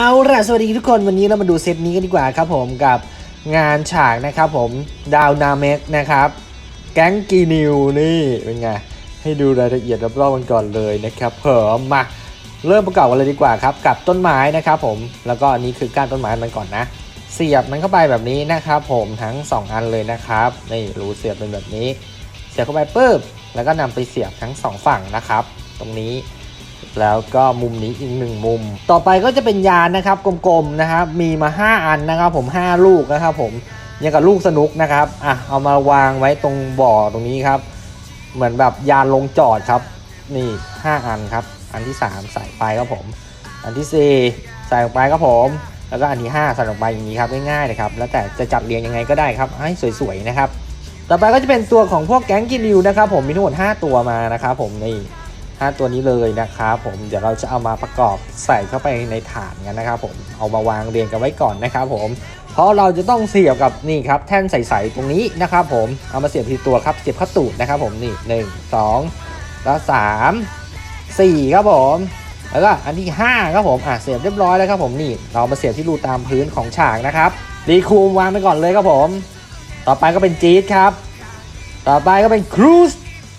เอาล่ะสวัสดีทุกคนวันนี้เรามาดูเซตนี้กันดีกว่าครับผมกับงานฉากนะครับผมดาวนาเมกนะครับ แก๊งกีนิวนี่เป็นไง ให้ดูรายละเอียดรอบๆกันก่อนเลยนะครับเพิ่มมาเริ่มประกอบกันเลยดีกว่าครับกับต้นไม้นะครับผมแล้วก็อันนี้คือก้านต้นไม้มันก่อนนะ เสียบมันเข้าไปแบบนี้นะครับผมทั้ง 2 อันเลยนะครับนี่รูเสียบเป็นแบบนี้ เสียบเข้าไปปุ๊บแล้วก็นำไปเสียบทั้งสองฝั่งนะครับ ตรงนี้ แล้วก็มุมนี้อีกหนึ่งมุม ต่อไปก็จะเป็นยานนะครับกลมๆนะครับ มีมา 5 อันนะครับ ผม 5 ลูกนะครับ ผมยังกับลูกสนุกนะครับอะเอามาวางไว้ตรงบ่อตรงนี้ครับ เหมือนแบบยานลงจอดครับ นี่ 5 อันครับ อันที่ 3 ใส่ไปครับผม อันที่ 4 ใส่ลงไปครับผม แล้วก็อันที่ 5 ใส่ลงไปอย่างนี้ครับง่ายๆเลยครับ แล้วแต่จะจัดเรียงยังไงก็ได้ครับให้สวยๆนะครับ ต่อไปก็จะเป็นตัวของพวกแก๊งกินริวนะครับ ผมมีทั้งหมด5ตัวมานะครับผมนี่ 5 ตัวนี้เลยนะครับผมเดี๋ยวเราจะเอามาประกอบใส่เข้าไปในฐานกันนะครับผมเอามาวางเรียงกันไว้ก่อนนะครับผมเพราะเราจะต้องเสียบกับนี่ครับแท่นใสๆตรงนี้นะครับผมเอามาเสียบทีตัวครับเสียบเข้าตูดนะครับผมนี่หนึ่งสองแล้วสามสี่ครับผมแล้วก็อันที่ห้าครับผมอะเสียบเรียบร้อยแล้วครับผมนี่เรามาเสียบที่รูตามพื้นของฉากนะครับรีคูมวางไปก่อนเลยครับผม ต่อไปก็เป็นจี๊ดครับ ต่อไปก็เป็นครูซ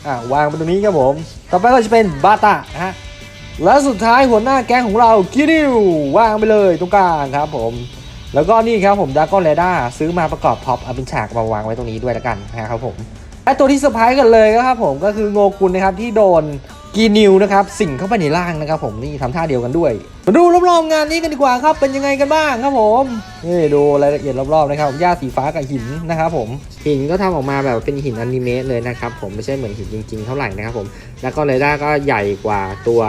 อะวางไปตรงนี้ครับผม ต่อไปก็จะเป็นบาตานะฮะ และสุดท้ายหัวหน้าแก๊งของเรากิริววางไปเลยตรงกลางครับผม แล้วก็นี่ครับผมดากอนเรด้าซื้อมาประกอบพ็อปเอาเป็นฉากมาวางไว้ตรงนี้ด้วยแล้วกันนะครับผมและตัวที่เซอร์ไพรส์กันเลยก็ครับผมก็คือโงกุลนะครับที่โดน กีนิวนะครับสิ่งเข้าไปในร่างนะครับผมนี่ทำท่าเดียวกันด้วย มาดูรอบๆงานนี้กันดีกว่าครับเป็นยังไงกันบ้างครับผมนี่ดูรายละเอียดรอบๆนะครับหญ้าสีฟ้ากับหินนะครับผมหินก็ทำออกมาแบบเป็นหินอนิเมะเลยนะครับผมไม่ใช่เหมือนหินจริงๆเท่าไหร่นะครับผมแล้วก็เรดาร์ก็ใหญ่กว่าตัว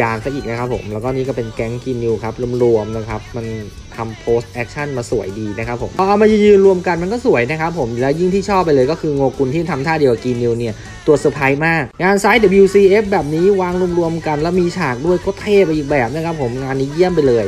ยานซะอีกนะครับผมแล้วก็นี่ก็เป็นแก๊งกินิวครับรวมๆนะครับ มันทำโพสแอคชั่นมาสวยดีนะครับผมพอเอามายืนรวมกันมันก็สวยนะครับผมแล้วยิ่งที่ชอบไปเลยก็คือโงกุลที่ทำท่าเดียวกับกีนิวเนี่ยตัวเซอร์ไพรส์มาก งานไซส์ WCF แบบนี้วางรวมๆกัน แล้วมีฉากด้วยก็เท่ไปอีกแบบนะครับผมงานนี้เยี่ยมไปเลย